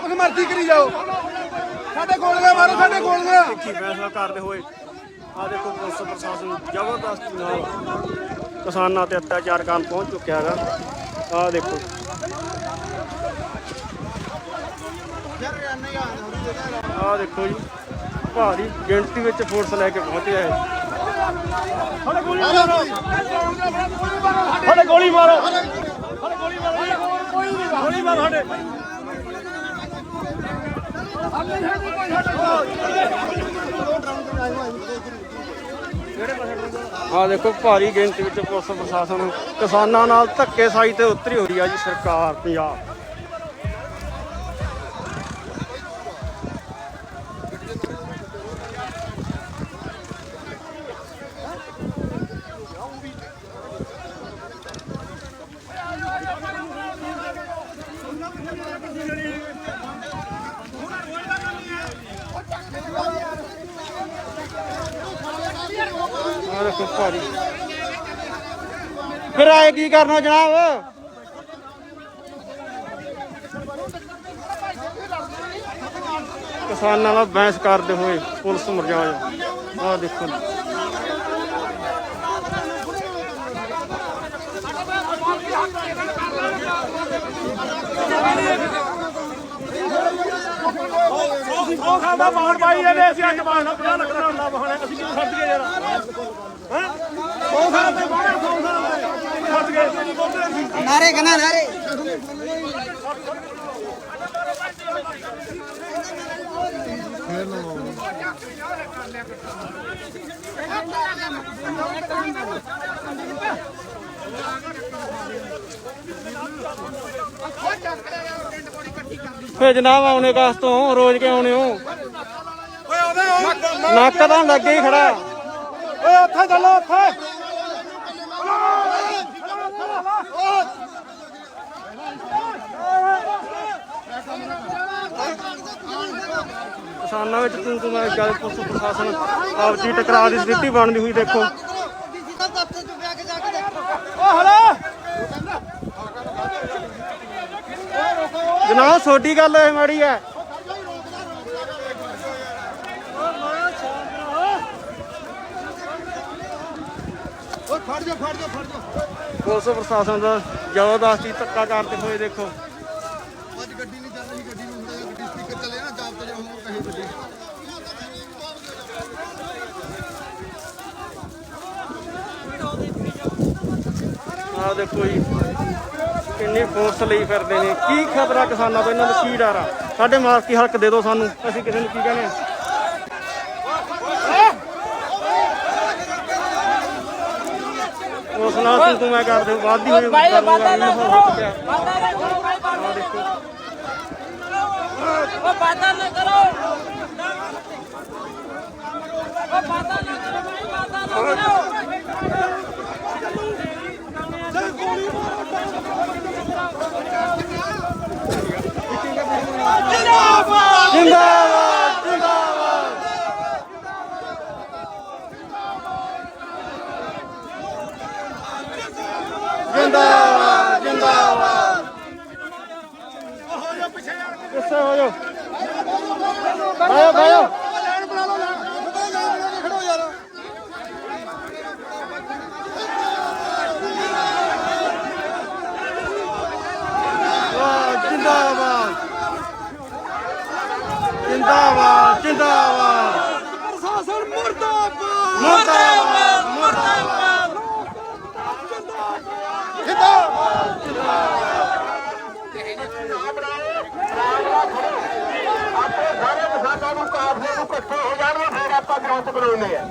ਜੋ ਕੁਝ ਮਰਜ਼ੀ ਕਰੀ ਜਾਓ। ਸਾਡੇ ਗੋਲੀਆਂ ਮਾਰੋ ਸਾਡੇ ਗੋਲੀਆਂ ਕੀ ਫੈਸਲਾ ਕਰਦੇ ਹੋਏ। ਆ ਦੇਖੋ ਪੁਲਿਸ ਪ੍ਰਸ਼ਾਸਨ ਜ਼ਬਰਦਸਤੀ ਨਾਲ ਕਿਸਾਨਾਂ ਤੇ ਅਤਿਆਚਾਰ ਕਰਨ ਪਹੁੰਚ ਚੁੱਕਿਆ ਹੈਗਾ। ਆ ਦੇਖੋ। ਆ ਦੇਖੋ ਜੀ ਭਾਰੀ ਗਿਣਤੀ ਵਿੱਚ ਫੋਰਸ ਲੈ ਕੇ ਪਹੁੰਚਿਆ ਹੈ। ਹਲੇ ਗੋਲੀ ਮਾਰੋ। ਹਲੇ ਗੋਲੀ ਮਾਰੋ। ਹਲੇ ਗੋਲੀ ਮਾਰੋ। ਗੋਲੀ ਮਾਰੋ ਸਾਡੇ। ਆ ਦੇਖੋ ਭਾਰੀ ਗਿਣਤੀ ਵਿੱਚ ਪੁਲਿਸ ਪ੍ਰਸ਼ਾਸਨ ਕਿਸਾਨਾਂ ਨਾਲ ਧੱਕੇਸ਼ਾਹੀ ਤੇ ਉਤਰੀ ਹੋ ਰਹੀ ਆ ਜੀ ਸਰਕਾਰ ਪੰਜਾਬ। ਆ ਦੇਖੋ ਭਾਰੀ ਫਿਰ ਆਏ ਕੀ ਕਰਨਾ ਜਨਾਬ? ਕਿਸਾਨਾਂ ਨਾਲ ਬਹਿਸ ਕਰਦੇ ਹੋਏ ਪੁਲਿਸ ਮੁਰਜਾਜ ਆ ਦੇਖੋ ਉਹ ਖਾਂਦਾ ਬਾਹਰ ਪਾਈ ਜਾਂਦੇ ਅਸੀਂ ਅੱਜ ਬਾਹਰ 50 ਲੱਖ ਦਾ ਹੁੰਦਾ ਬਾਹਰ ਅਸੀਂ ਕਿਉਂ ਛੱਡ ਗਏ ਯਾਰ ਹੈ ਉਹ ਖਾਂਦੇ ਬਾਹਰ ਸੌ ਖਾਂਦੇ ਛੱਡ ਗਏ ਨਾਰੇ ਕਨਾ ਨਾਰੇ। ਫੇ ਜਨਾਬ ਆਉਣੇ ਕਾਸ ਤੋਂ? ਰੋਜ਼ ਕੇ ਆਉਣੇ ਹੋ? ਓਏ। ਨੱਕ ਤਾਂ ਲੱਗੇ ਹੀ ਖੜਾ। ਓਏ ਉੱਥੇ ਚੱਲੋ ਉੱਥੇ। ਕਿਸਾਨਾਂ ਵਿੱਚ ਤੂੰ ਤੂੰ ਮੈਂ ਗੱਲ ਪੁਲਿਸ ਪ੍ਰਸ਼ਾਸਨ ਆਪ ਜੀ ਟਕਰਾ ਦੀ ਸਥਿਤੀ ਬਣਦੀ ਹੋਈ ਦੇਖੋ। ਜਨਾਬ ਛੋਟੀ ਗੱਲ ਇਹ ਮਾੜੀ ਹੈ। ਜਾ ਜਾ ਜਾ। ਪੁਲਿਸ ਪ੍ਰਸ਼ਾਸਨ ਦਾ ਜ਼ਬਰਦਸਤੀ ਧੱਕਾ ਕਰਦੇ ਹੋਏ ਦੇਖੋ। ਅੱਜ ਗੱਡੀ ਨਹੀਂ ਚੱਲ ਰਹੀ ਗੱਡੀ ਨੂੰ ਹੁੰਦਾ ਗੱਡੀ ਸਪੀਕਰ ਚੱਲੇ ਨਾ ਜਾਬ ਤੇ ਜਾ ਹੋਰ ਕਹੇ ਗੱਡੀ ਆਹ ਦੇਖੋ ਜੀ ਕਿੰਨੀ ਫੋਰਸ ਲਈ ਫਿਰਦੇ ਨੇ। ਕੀ ਖਤਰਾ ਕਿਸਾਨਾਂ ਤੋਂ ਇਹਨਾਂ ਨੂੰ ਕੀ ਡਰ ਆ? ਸਾਡੇ ਮਾਲਕੀ ਹੱਕ ਦੇ ਦਿਓ ਸਾਨੂੰ ਅਸੀਂ ਕਿਸੇ ਨੂੰ ਕੀ ਕਹਿੰਦੇ ਆ? ਉਸ ਨਾਲ ਤੂੰ ਤੂੰ ਮੈਂ ਕਰਦੇ ਵਾਦੀ ਹੋਈ ਹੋ ਗਈ ਨਾ ਚੁੱਕਿਆ ਆਹ ਦੇਖੋ ਉਹ ਬਾਤਾਂ ਨਾ ਕਰੋ। ਉਹ ਨਾ ਕਰੋ। ਬਾਤਾਂ ਨਾ ਕਰੋ। ਜਿੰਦਾਬਾਦ ਜਿੰਦਾਬਾਦ ਜਿੰਦਾਬਾਦ ਜਿੰਦਾਬਾਦ ਕਿੱਥੇ ਹੋ ਜਾਓ ਬਾਇਓ ਬਾਇਓ ਲੈਣ ਬਣਾ ਲਓ ਲੈਣ ਲੈਣ ਬਣਾ ਕੇ ਖੜੋ ਯਾਰ ਵਾਹ ਜਿੰਦਾਬਾਦ ਜਿੰਦਾਬਾਦ ਜਿੰਦਾਬਾਦ ਪ੍ਰਸ਼ਾਸਨ ਮੁਰਦਾਬਾਦ ਮੁਰਦਾਬਾਦ ਮੁਰਦਾਬਾਦ ਜਿੰਦਾਬਾਦ ਸਾਰੇ ਕਿਸਾਨਾਂ ਨੂੰ ਕਾਫਲੇ ਨੂੰ ਇਕੱਠੇ ਹੋ ਜਾਣਗੇ ਫਿਰ ਆਪਾਂ ਗਰੁੱਪ ਬਣਾਉਣੇ ਆ।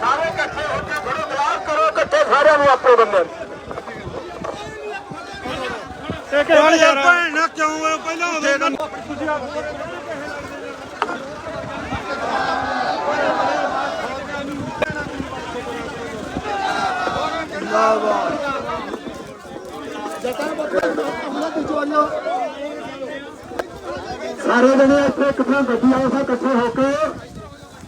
ਸਾਰੇ ਇਕੱਠੇ ਹੋ ਕੇ ਖੜੋ ਗਲਾਸ ਕਰੋ ਇਕੱਠੇ ਸਾਰਿਆਂ ਨੂੰ ਆਪਣੇ ਬੰਦੇ। ਤੇ ਕਿ ਹੁਣ ਯਾਰ। ਨਾ ਕਿਉਂ ਪਹਿਲਾਂ ਸਾਰੇ ਜਣੇ ਇੱਥੇ ਇਕੱਠੇ ਗੱਡੀ ਸਾ ਇਕੱਠੇ ਹੋ ਕੇ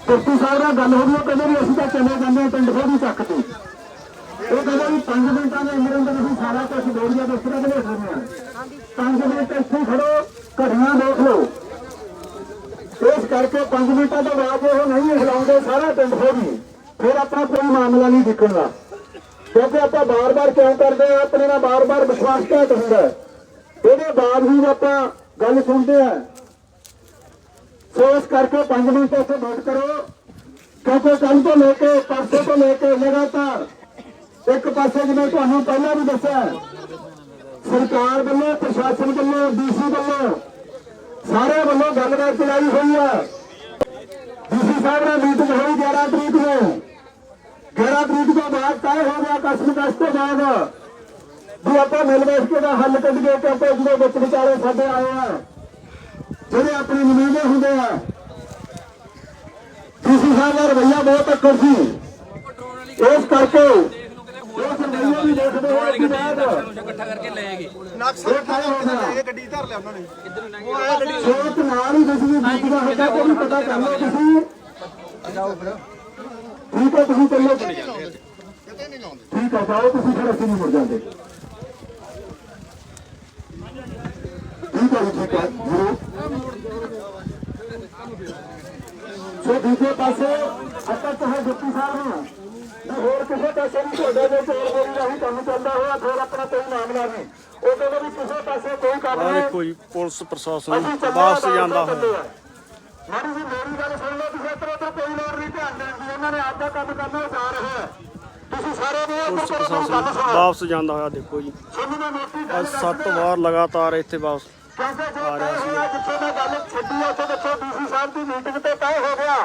ਕੁਸ਼ਤੀ ਸਾਹਿਬ ਨਾਲ ਗੱਲ ਹੋ ਗਈ, ਉਹ ਕਹਿੰਦੇ ਵੀ ਅਸੀਂ ਤਾਂ ਚਲੇ ਜਾਂਦੇ ਹਾਂ ਪਿੰਡ ਫੋੜੀ ਚੱਕ ਤੇ ਉਹ ਕਹਿੰਦੇ ਵੀ 5 ਮਿੰਟਾਂ ਦੇ ਅੰਦਰ ਅੰਦਰ ਅਸੀਂ ਸਾਰਾ ਕੁਝ ਦੋੜੀਆਂ ਦੇ ਸਿਰੇ ਬਣੇ ਹੋਣੇ ਆ 5 ਮਿੰਟ ਇੱਥੇ ਖੜੋ ਘੜੀਆਂ ਦੇਖ ਲਓ। ਇਸ ਕਰਕੇ 5 ਮਿੰਟਾਂ ਤੋਂ ਬਾਅਦ ਉਹ ਨਹੀਂ ਹਿਲਾਉਂਦੇ ਸਾਰਾ ਪਿੰਡ ਹੋਗੀ ਫਿਰ ਆਪਣਾ ਕੋਈ ਮਾਮਲਾ ਨਹੀਂ ਦਿਖਣਾ ਕਿਉਂਕਿ ਆਪਾਂ ਬਾਰ-ਬਾਰ ਕਿਉਂ ਕਰਦੇ ਆ ਆਪਣੇ ਨਾਲ ਬਾਰ-ਬਾਰ ਵਿਸ਼ਵਾਸਘਾਤ ਹੁੰਦਾ ਹੈ। ਇਹਦੇ ਬਾਵਜੂਦ ਆਪਾਂ ਗੱਲ ਸੁਣਦੇ ਆ ਸੋ ਇਸ ਕਰਕੇ 5 ਮਿੰਟ ਇੱਥੇ ਵੇਟ ਕਰੋ। ਕਿਉਂਕਿ ਕੱਲ ਤੋਂ ਲੈ ਕੇ ਪਰਸੋਂ ਤੋਂ ਲੈ ਕੇ ਲਗਾਤਾਰ ਇੱਕ ਪਾਸੇ ਜਿਵੇਂ ਤੁਹਾਨੂੰ ਪਹਿਲਾਂ ਵੀ ਦੱਸਿਆ, ਸਰਕਾਰ ਵੱਲੋਂ, ਪ੍ਰਸ਼ਾਸਨ ਵੱਲੋਂ ਡੀਸੀ ਵੱਲੋਂ ਸਾਰੇ ਵੱਲੋਂ ਗੱਲਬਾਤ ਚਲਾਈ ਹੋਈ ਆ। ਡੀਸੀ ਸਾਹਿਬ ਨਾਲ ਮੀਟਿੰਗ ਹੋਈ 11 ਤਰੀਕ ਨੂੰ। 11 ਤਰੀਕ ਤੋਂ ਬਾਅਦ ਤੈਅ ਹੋ ਗਿਆ ਕਸਮ ਕਸ ਤੋਂ ਬਾਅਦ ਵੀ ਆਪਾਂ ਮਿਲ ਬੈਠ ਕੇ ਦਾ ਹੱਲ ਕੱਢੀਏ ਕਿ ਆਪਾਂ ਜਿਹੜੇ ਵਿੱਚ ਵਿਚਾਰੇ ਸਾਡੇ ਆਏ ਆ ਜਿਹੜੇ ਆਪਣੇ ਨੁਮਾਇੰਦੇ ਹੁੰਦੇ ਆ ਡੀਸੀ ਸਾਹਿਬ ਦਾ ਰਵਈਆ ਬਹੁਤ ਅੱਕਰ ਸੀ। ਇਸ ਕਰਕੇ ਉਸ ਰਵਈਏ ਵੀ ਦੇਖਦੇ ਹੋਏ ਕਿ ਬਾਅਦ ਇਕੱਠਾ ਕਰਕੇ ਲੈ ਗਏ। ਇਹ ਕਾਹਦਾ ਹੋ ਗਿਆ ਇਹ ਗੱਡੀ ਧਰ ਲਿਆ ਉਹਨਾਂ ਨੇ। ਸੋਚ ਨਾਲ ਹੀ ਬਿਜਲੀ ਬੀਤ ਦਾ ਹੁੰਦਾ ਕੋਈ ਪਤਾ ਕਰ ਲਓ ਤੁਸੀਂ। ਠੀਕ ਹੈ ਤੁਸੀਂ ਚੱਲੋ। ਕਿਤੇ ਨਹੀਂ ਲਾਉਂਦੇ। ਠੀਕ ਹੈ ਜਾਓ ਤੁਸੀਂ ਫਿਰ ਅਸੀਂ ਨਹੀਂ ਮੁੜ ਜਾਂਦੇ। ਠੀਕ ਹੈ ਜੀ, ਠੀਕ ਹੈ ਜ਼ਰੂਰ। ਸੋ ਦੂਜੇ ਪਾਸੇ ਆਪਾਂ ਚਾਹੇ ਜੱਤੀ ਸਾਹਿਬ ਨੂੰ। ਜਾਂ ਹੋਰ ਕਿਸੇ ਪਾਸੇ ਵੀ ਤੁਹਾਡੇ ਦੇ ਚੋਰ ਬੋਲੀ ਰਾਹੀਂ ਕੰਮ ਚੱਲਦਾ ਹੋਇਆ ਫਿਰ ਆਪਣਾ ਕੋਈ ਮਾਮਲਾ ਨਹੀਂ ਉਹ ਕਹਿੰਦੇ ਵੀ ਕਿਸੇ ਪਾਸੇ ਕੋਈ ਕੰਮ ਨਹੀਂ। ਦੇਖੋ ਜੀ ਪੁਲਿਸ ਪ੍ਰਸ਼ਾਸਨ ਵਾਪਸ ਜਾਂਦਾ ਹੋਇਆ। ਮਾੜੀ ਜੀ ਮੇਰੀ ਗੱਲ ਸੁਣ ਲਓ ਤੁਸੀਂ ਇੱਧਰ ਉੱਧਰ ਕੋਈ ਲੋੜ ਨਹੀਂ ਧਿਆਨ ਦੇਣ ਦੀ। ਉਹਨਾਂ ਨੇ ਆਪਦਾ ਕੰਮ ਕਰਨਾ ਜਾ ਰਹੇ ਤੁਸੀਂ ਸਾਰੇ ਨੇ ਇੱਧਰ ਕਰੋ ਗੱਲ ਸੁਣੋ। ਵਾਪਸ ਜਾਂਦਾ ਹੋਇਆ ਦੇਖੋ ਜੀ। ਅੱਜ ਸੱਤ। ਵਾਰ ਲਗਾਤਾਰ ਇੱਥੇ ਵਾਪਸ ਕਿਉਂਕਿ ਜੋ ਤੈਅ ਹੋਇਆ ਜਿੱਥੇ ਮੈਂ ਗੱਲ ਛੱਡੀ ਆ ਉੱਥੇ ਦੇਖੋ ਡੀਸੀ ਸਾਹਿਬ ਦੀ ਮੀਟਿੰਗ ਤੇ ਤੈਅ ਹੋ ਗਿਆ।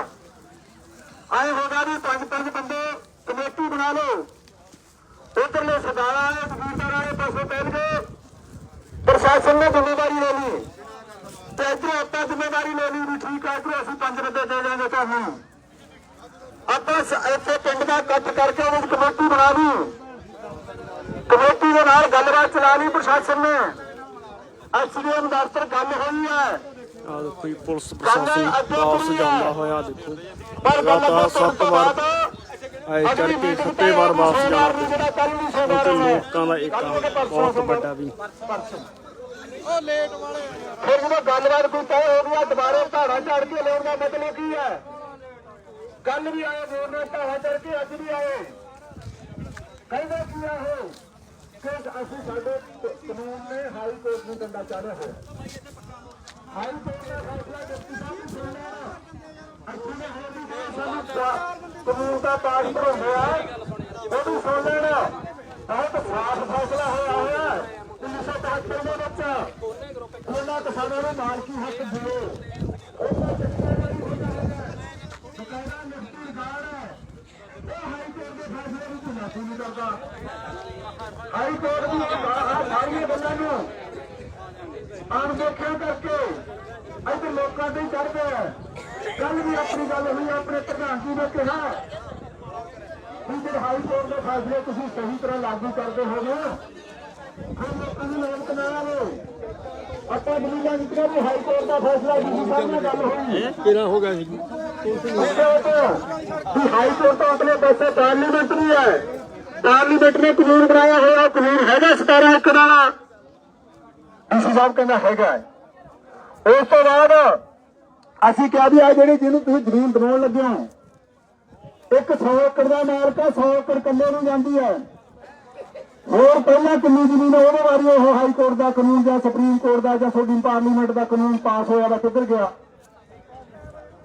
ਆਏ ਹੋਗਾ ਵੀ ਪੰਜ ਪੰਜ ਬੰਦੇ ਕਮੇਟੀ ਬਣਾ ਲਓ। ਉਧਰਲੇ ਸਰਦਾਰਾਂ ਵਾਲੇ ਜ਼ਮੀਨਦਾਰਾਂ ਵਾਲੇ ਪਾਸੇ ਬੈਠ ਗਏ। ਪ੍ਰਸ਼ਾਸਨ ਨੇ ਜ਼ਿੰਮੇਵਾਰੀ ਲੈ ਲਈ। ਤੇ ਇੱਧਰੋਂ ਆਪਾਂ ਜ਼ਿੰਮੇਵਾਰੀ ਲੈ ਲਈ ਵੀ ਠੀਕ ਆ, ਇੱਧਰੋਂ ਅਸੀਂ ਪੰਜ ਬੰਦੇ ਦੇ ਦਿਆਂਗੇ ਤੁਹਾਨੂੰ ਆਪਾਂ ਇੱਥੇ ਪਿੰਡ ਦਾ ਇਕੱਠ ਕਰਕੇ ਉਹਦੀ ਕਮੇਟੀ ਬਣਾ ਲਈ। ਕਮੇਟੀ ਦੇ ਨਾਲ ਗੱਲਬਾਤ ਚਲਾ ਲਈ ਪ੍ਰਸ਼ਾਸਨ ਨੇ। ਐਸਡੀਐਮ ਦਫ਼ਤਰ ਗੱਲ ਹੋਈ ਹੈ। ਆ ਦੇਖੋ ਜੀ ਪੁਲਿਸ ਪ੍ਰਸ਼ਾਸਨ ਵਾਪਸ ਜਾਂਦਾ ਹੋਇਆ ਦੇਖੋ। ਪਰ ਗੱਲ ਲਗਾਤਾਰ ਸੱਤ ਵਾਰ ਆਏ ਚੜ ਕੇ ਸੱਤੇ ਵਾਰ ਵਾਪਸ ਹੈ। ਲੋਕਾਂ ਦਾ ਇੱਕ ਬਹੁਤ ਵੱਡਾ ਵੀ। ਫਿਰ ਜਦੋਂ ਗੱਲਬਾਤ ਕੋਈ ਤੈਅ ਹੋ ਗਿਆ ਦੁਬਾਰੇ ਧਾੜਾ ਚੜ ਕੇ ਲੈਣ ਦਾ ਮਤਲਬ ਕੀ ਹੈ? ਕੱਲ ਵੀ ਆਏ ਬੋਲ ਨੇ ਧਾੜਾ ਚੜ ਕੇ ਅੱਜ ਵੀ ਆਏ। ਕਹਿੰਦੇ ਕੀ ਆ ਉਹ ਅਸੀਂ ਸਾਡੇ ਕਾਨੂੰਨ ਨੇ ਹਾਈ ਕੋਰਟ ਨੂੰ ਡੰਡਾ ਚਾੜਿਆ ਹੋਇਆ। ਹਾਈ ਕੋਰਟ ਦਾ ਫੈਸਲਾ ਜੱਟੀ ਸਾਹਿਬ ਸੁਣ ਲਿਆ। ਅਸੀਂ ਨੇ ਹੋਰ ਵੀ ਬਹੁਤ ਸਾਨੂੰ ਕਾਨੂੰਨ ਦਾ ਪਾਠ ਪੜਾਉਂਦੇ ਆ। ਉਹ ਵੀ ਸੁਣ ਲੈਣਾ। ਬਹੁਤ ਸਾਫ਼ ਫੈਸਲਾ ਹੋਇਆ ਹੋਇਆ। ਹੈ 1973 ਦੇ ਵਿੱਚ ਉਹਨਾਂ ਕਿਸਾਨਾਂ ਨੂੰ ਮਾਲਕੀ ਹੱਕ ਦਿਓ। ਉਹਨਾਂ ਕਿਸਾਨਾਂ ਨੂੰ ਬਕਾਇਦਾ ਨਿਫਟੀ ਰਿਕਾਰਡ ਹੈ ਉਹ ਹਾਈ ਕੋਰਟ ਦੇ ਫੈਸਲੇ ਨੂੰ ਕੋਈ ਨਹੀਂ ਕਰਦਾ ਹਾਈ ਕੋਰਟ ਦੀ ਸਾਰੀਆਂ ਗੱਲਾਂ ਨੂੰ ਅਣਦੇਖਿਆ ਕਰਕੇ ਇੱਥੇ ਲੋਕਾਂ ਤੇ ਚੜਦੇ ਆ। ਕੱਲ ਵੀ ਆਪਣੀ ਗੱਲ ਹੋਈ, ਆਪਣੇ ਪ੍ਰਧਾਨ ਜੀ ਨੇ ਕਿਹਾ ਵੀ ਜਿਹੜੇ ਹਾਈ ਕੋਰਟ ਦੇ ਫੈਸਲੇ ਤੁਸੀਂ ਸਹੀ ਤਰ੍ਹਾਂ ਲਾਗੂ ਕਰਦੇ ਹੋ ਨਾ, ਫਿਰ ਲੋਕਾਂ ਨੂੰ ਲੋਕ ਨਾ ਆਪਾਂ ਦਲੀਲਾਂ ਦਿੱਤੀਆਂ ਵੀ ਹਾਈ ਕੋਰਟ ਦਾ ਫੈਸਲਾ ਜੀ ਸਾਹਿਬ ਨਾਲ ਗੱਲ ਹੋਈ। ਕਿਹੜਾ ਹੋ ਗਿਆ ਸੀ ਵੀ ਹਾਈ ਕੋਰਟ ਤੋਂ ਅਗਲੇ ਪਾਸੇ ਪਾਰਲੀਮੈਂਟ ਹੈ ਪਾਰਲੀਮੈਂਟ ਨੇ ਕਾਨੂੰਨ ਬਣਾਇਆ ਹੋਇਆ ਕਾਨੂੰਨ ਹੈਗਾ 17 ਇੱਕ ਦਾ ਡੀਸੀ ਸਾਹਿਬ ਕਹਿੰਦਾ ਹੈਗਾ ਉਸ ਤੋਂ ਬਾਅਦ ਅਸੀਂ ਕਿਹਾ ਵੀ ਆ ਜਿਹੜੀ ਜਿਹਨੂੰ ਤੁਸੀਂ ਜ਼ਮੀਨ ਬਣਾਉਣ ਲੱਗੇ ਹੋ ਇੱਕ 100 ਏਕੜ ਦਾ ਮਾਲਕ ਹੈ 100 ਏਕੜ ਕੱਲੇ ਨੂੰ ਜਾਂਦੀ ਹੈ ਹੋਰ ਪਹਿਲਾਂ ਕਿੰਨੀ ਜ਼ਮੀਨ ਉਹਦੇ ਬਾਰੇ ਉਹ ਹਾਈ ਕੋਰਟ ਦਾ ਕਾਨੂੰਨ ਜਾਂ ਸੁਪਰੀਮ ਕੋਰਟ ਦਾ ਜਾਂ ਤੁਹਾਡੀ ਪਾਰਲੀਮੈਂਟ ਦਾ ਕਾਨੂੰਨ ਪਾਸ ਹੋਇਆ ਵਾ ਕਿੱਧਰ ਗਿਆ?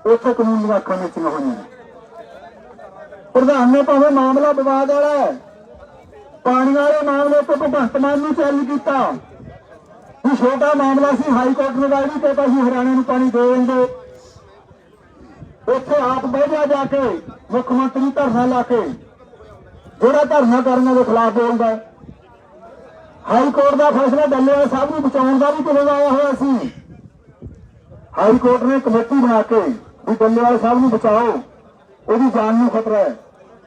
ਉੱਥੇ ਕਾਨੂੰਨ ਦੀਆਂ ਅੱਖਾਂ ਵਿੱਚ ਹੋਈਆਂ ਪ੍ਰਧਾਨ ਨੇ ਭਾਵੇਂ ਮਾਮਲਾ ਵਿਵਾਦ ਵਾਲਾ ਹੈ, ਪਾਣੀ ਵਾਲੇ ਮਾਮਲੇ ਤੋਂ ਭਗਵੰਤ ਮਾਨ ਨੂੰ ਚੈਲੰਜ ਕੀਤਾ। ਵੀ ਛੋਟਾ ਮਾਮਲਾ ਸੀ, ਹਾਈ ਕੋਰਟ ਨੇ ਰਾਜੀ ਤੇ ਅਸੀਂ ਹਰਿਆਣੇ ਨੂੰ ਪਾਣੀ ਦੇ ਦਿੰਦੇ। ਉੱਥੇ ਆਪ ਬਹਿ ਜਾ ਜਾ ਕੇ ਮੁੱਖ ਮੰਤਰੀ ਧਰਨਾ ਲਾ ਕੇ, ਜਿਹੜਾ ਧਰਨਾ ਕਰਨ ਦੇ ਖਿਲਾਫ ਬੋਲਦਾ ਹਾਈ ਕੋਰਟ ਦਾ ਫੈਸਲਾ ਡੱਲੇਵਾਲ ਸਾਹਿਬ ਨੂੰ ਬਚਾਉਣ ਦਾ ਵੀ ਕਿਵੇਂ ਆਇਆ ਹੋਇਆ ਸੀ? ਹਾਈ ਕੋਰਟ ਨੇ ਕਮੇਟੀ ਬਣਾ ਕੇ ਵੀ ਬੱਲੇਵਾਲ ਸਾਹਿਬ ਨੂੰ ਬਚਾਓ। ਉਹਦੀ ਜਾਨ ਨੂੰ ਖਤਰਾ ਹੈ।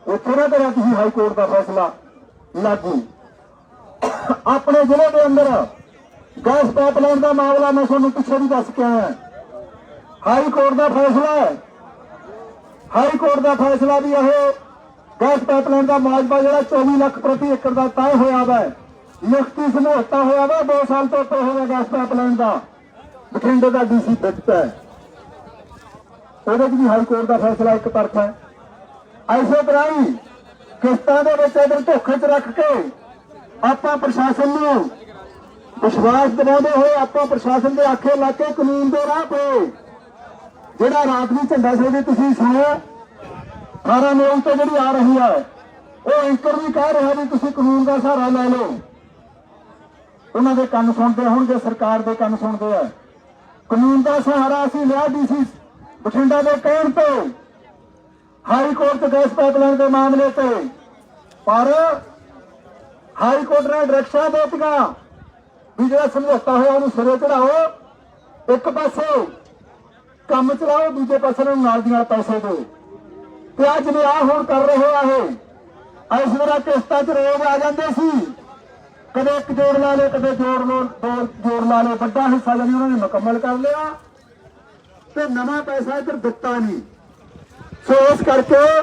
ਉੱਥੇ ਨਾ ਕਰਿਆ ਤੁਸੀਂ ਹਾਈ ਕੋਰਟ ਦਾ ਫੈਸਲਾ ਲਾਗੂ। ਆਪਣੇ ਜ਼ਿਲ੍ਹੇ ਦੇ ਅੰਦਰ ਗੈਸ ਪਾਈਪਲਾਈਨ ਦਾ ਮਾਮਲਾ ਮੈਂ ਤੁਹਾਨੂੰ ਪਿੱਛੇ ਵੀ ਦੱਸ ਕੇ ਆਇਆ। ਹਾਈ ਕੋਰਟ ਦਾ ਫੈਸਲਾ ਹੈ। ਹਾਈ ਕੋਰਟ ਦਾ ਫੈਸਲਾ ਵੀ ਇਹ ਗੈਸ ਪਾਈਪਲਾਈਨ ਦਾ ਮਾਜਬਾ ਜਿਹੜਾ 24 ਲੱਖ ਪ੍ਰਤੀ ਏਕੜ ਦਾ ਤੈਅ ਹੋਇਆ ਵਾ। ਲਿਖਤੀ ਸਮਝੌਤਾ ਹੋਇਆ ਵਾ। 2 ਸਾਲ ਤੋਂ ਉੱਤੇ ਹੋ ਗੈਸ ਪਾਈਪਲਾਈਨ ਦਾ। ਬਠਿੰਡੇ ਦਾ ਡੀਸੀ ਬਿੱਟ ਹੈ। ਉਹਦੇ 'ਚ ਵੀ ਹਾਈ ਕੋਰਟ ਦਾ ਫੈਸਲਾ ਇੱਕ ਤਰਫਾ ਹੈ। ਐਸੇ ਤਰ੍ਹਾਂ ਹੀ ਕਿਸ਼ਤਾਂ ਦੇ ਵਿੱਚ ਇਧਰ ਧੋਖੇ 'ਚ ਰੱਖ ਕੇ ਆਪਾਂ ਪ੍ਰਸ਼ਾਸਨ ਨੂੰ ਵਿਸ਼ਵਾਸ ਦਿਵਾਉਂਦੇ ਹੋਏ ਆਪਾਂ ਪ੍ਰਸ਼ਾਸਨ ਦੇ ਆਖੇ ਲਾ ਕੇ ਕਾਨੂੰਨ ਦੇ ਰਾਹ ਪਏ ਜਿਹੜਾ ਰਾਤ ਨੂੰ ਝੰਡਾ ਸੇਵੀ ਤੁਸੀਂ ਸੁਣਿਆ? 18 ਨਿਊਜ਼ ਤੋਂ ਜਿਹੜੀ ਆ ਰਹੀ ਹੈ, ਉਹ ਐਂਕਰ ਵੀ ਕਹਿ ਰਿਹਾ ਵੀ ਤੁਸੀਂ ਕਾਨੂੰਨ ਦਾ ਸਹਾਰਾ ਲੈ ਲਓ। ਉਹਨਾਂ ਦੇ ਕੰਨ ਸੁਣਦੇ ਹੋਣਗੇ, ਸਰਕਾਰ ਦੇ ਕੰਨ ਸੁਣਦੇ ਆ। ਕਾਨੂੰਨ ਦਾ ਸਹਾਰਾ ਅਸੀਂ ਲਿਆ ਡੀਸੀ ਬਠਿੰਡਾ ਦੇ ਕਹਿਣ ਤੇ ਹਾਈ ਕੋਰਟ ਚ ਗੈਸ ਪਾਈਪਲਾਈਨ ਦੇ ਮਾਮਲੇ ਤੇ। ਪਰ ਹਾਈ ਕੋਰਟ ਨੇ ਡਾਇਰੈਕਸ਼ਨ ਦੇ ਦਿੱਤੀਆਂ ਵੀ ਜਿਹੜਾ ਸਮਝੌਤਾ ਹੋਇਆ ਉਹਨੂੰ ਸਿਰੇ ਚੜਾਓ ਇੱਕ ਪਾਸੇ ਕੰਮ ਚਲਾਓ, ਦੂਜੇ ਪਾਸੇ ਨੂੰ ਨਾਲ ਦੀ ਨਾਲ ਪੈਸੇ ਦਿਓ। ਤੇ ਅੱਜ ਵੀ ਆ ਹੁਣ ਕਰ ਰਹੇ ਆ ਇਹ। ਇਸ ਤਰ੍ਹਾਂ ਕਿਸ਼ਤਾਂ 'ਚ ਰੋਜ਼ ਆ ਜਾਂਦੇ ਸੀ। ਕਦੇ ਇੱਕ ਜੋੜ ਲਾ ਲੇ ਕਦੇ ਜੋੜ ਲੋ ਦੋ ਜੋੜ ਲਾ ਲੇ ਵੱਡਾ ਹਿੱਸਾ ਜਾਨੀ ਉਹਨਾਂ ਨੇ ਮੁਕੰਮਲ ਕਰ ਲਿਆ। ਤੇ ਨਵਾਂ ਪੈਸਾ ਇੱਧਰ ਦਿੱਤਾ ਨਹੀਂ। ਸੋ ਇਸ ਕਰਕੇ